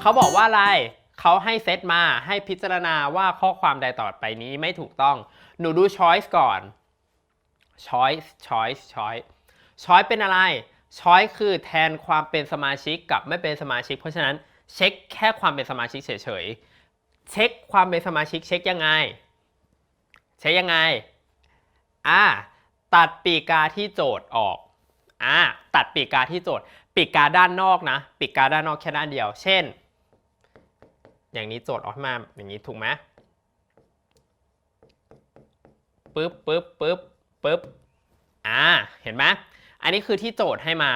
เขาบอกว่าอะไร เขาให้เซตมาให้พิจารณาว่าข้อความใดต่อไปนี้ไม่ถูกต้อง หนูดู choice ก่อน choice choice choice choice เป็นอะไร choice คือแทนความเป็นสมาชิกกับไม่เป็นสมาชิก เพราะฉะนั้นเช็คแค่ความเป็นสมาชิกเฉยๆ เช็คความเป็นสมาชิกเช็คยังไง เช็คยังไง อ่า ตัดปีกกาที่โจทย์ออก อ่าตัดปีกกาที่โจทย์ปีกกาด้านนอกนะ ปีกกาด้านนอกแค่ด้านเดียว เช่น อย่างนี้โจทย์ออกมาอย่างนี้ถูกไหมปึ๊บปึ๊บปึ๊บปึ๊บอ่าเห็นไหมอันนี้คือที่โจทย์ให้มา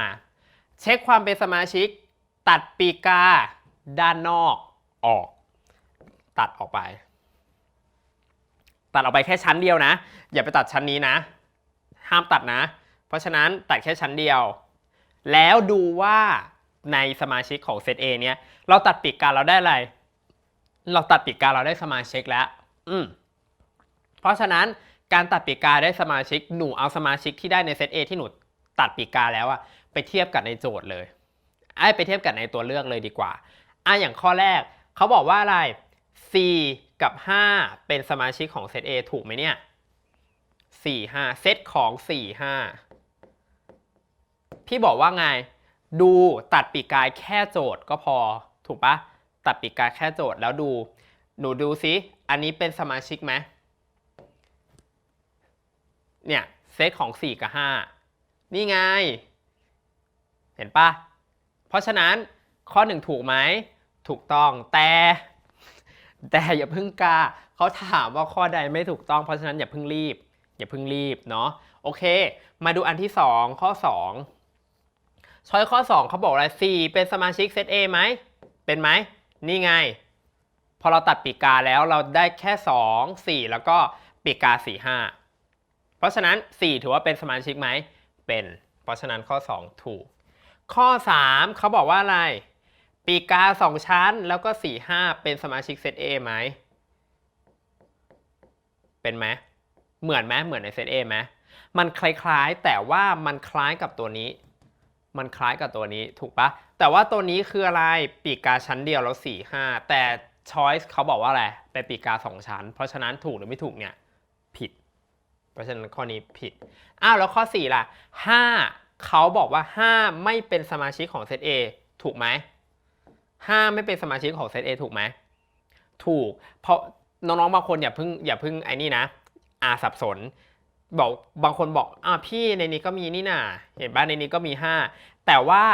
เช็คความเป็นสมาชิก ตัดปีกกาด้านนอกออก ตัดออกไป ตัดออกไปแค่ชั้นเดียวนะ อย่าไปตัดชั้นนี้นะ ห้ามตัดนะ เพราะฉะนั้นตัดแค่ชั้นเดียว แล้วดูว่าในสมาชิกของเซต A เนี้ยเราตัดปีกกาเราได้อะไร เราตัดปีกกาเราได้สมาชิกแล้ว อืมเพราะฉะนั้นการตัดปีกกาได้สมาชิกหนูเอาสมาชิกที่ได้ในเซต A ที่หนูตัดปีกกาแล้วอะไปเทียบกับในโจทย์เลยไอ้ไปเทียบกับในตัวเลือกเลยดีกว่าอะอย่างข้อแรกเขาบอกว่าอะไร4กับ 5 เป็นสมาชิกของเซต A ถูกไหมเนี่ย4 5เซตของ 4 5 พี่บอกว่าไง ดูตัดปีกกายแค่โจทย์ก็พอ ถูกปะตัดปีกกายแค่โจทย์แล้วดู หนูดูซิอันนี้เป็นสมาชิกไหมเนี่ยเซตของ 4 กับ 5 นี่ไง เห็นปะเพราะฉะนั้นข้อ 1 ถูกไหม ถูกต้องแต่ แต่อย่าเพิ่งกาเขาถามว่าข้อใดไม่ถูกต้องเพราะฉะนั้นอย่าเพิ่งรีบ อย่าเพิ่งรีบเนาะโอเค มาดูอันที่ 2 ข้อ 2 ช้อยข้อ 2เขาบอกอะไร4เป็นสมาชิกเซต A ไหม เป็นไหม นี่ไง พอเราตัดปีกกาแล้วเราได้แค่ 2 4 แล้วก็ปีกกา 4 5 เพราะฉะนั้น 4 ถือว่าเป็นสมาชิกไหม เป็น เพราะฉะนั้นข้อ 2 ถูก ข้อ 3เขาบอกว่าอะไร ปีกกา2 ชั้นแล้วก็ 4 5 เป็นสมาชิกเซต A ไหม เป็นไหม เหมือนไหมเหมือนในเซต A ไหมมันคล้ายๆ แต่ว่ามันคล้ายกับตัวนี้ มันคล้ายกับตัวนี้ถูกปะแต่ว่าตัวนี้คืออะไรปีกกาชั้นเดียวแล้ว4 5แต่ choice เขาบอกว่าอะไรเป็นปีกกา2ชั้น เพราะฉะนั้นถูกหรือไม่ถูกเนี่ยผิด เพราะฉะนั้นข้อนี้ผิดอ้าวแล้วข้อ 4 ล่ะ 5 เขาบอกว่า 5 ไม่เป็นสมาชิกของเซต A ถูกไหม5ไม่เป็นสมาชิกของเซต A ถูกไหมถูก เพราะน้องๆบางคนอย่าเพิ่งอย่าเพิ่งไอ้นี่นะอาสับสน บอกบางคนบอกอ่าพี่ในนี้ก็มีนี่น่ะเห็นป่ะในนี้ก็มี 5 แต่ว่า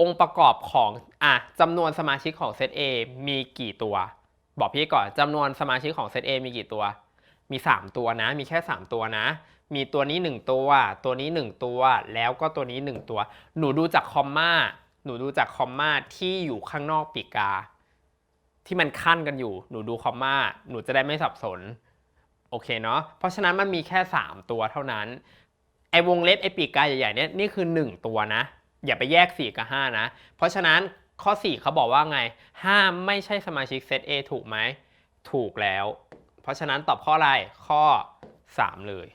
องค์ประกอบของอะจำนวนสมาชิกของเซต A มีกี่ตัว บอกพี่ก่อนจำนวนสมาชิกของเซต A มีกี่ตัว มี 3 ตัวนะ มีแค่ 3 ตัวนะ มีตัวนี้ 1 ตัว ตัวนี้ 1 ตัว แล้วก็ตัวนี้ 1 ตัว หนูดูจากคอมมาหนูดูจากคอมมาที่อยู่ข้างนอกปีกา ที่มันขั้นกันอยู่ หนูดูคอมมาหนูจะได้ไม่สับสน โอเคเนาะเพราะฉะนั้นมันมีแค่ 3 ตัวเท่านั้น ไอ้วงเล็บไอ้ปีกกาใหญ่ๆเนี่ยนี่คือ 1 ตัวนะ อย่าไปแยก 4 กับ 5 นะ เพราะฉะนั้นข้อ 4เขาบอกว่าไง 5 ไม่ใช่สมาชิกเซต A ถูกไหม ถูกแล้ว เพราะฉะนั้นตอบข้ออะไรข้อ 3 เลย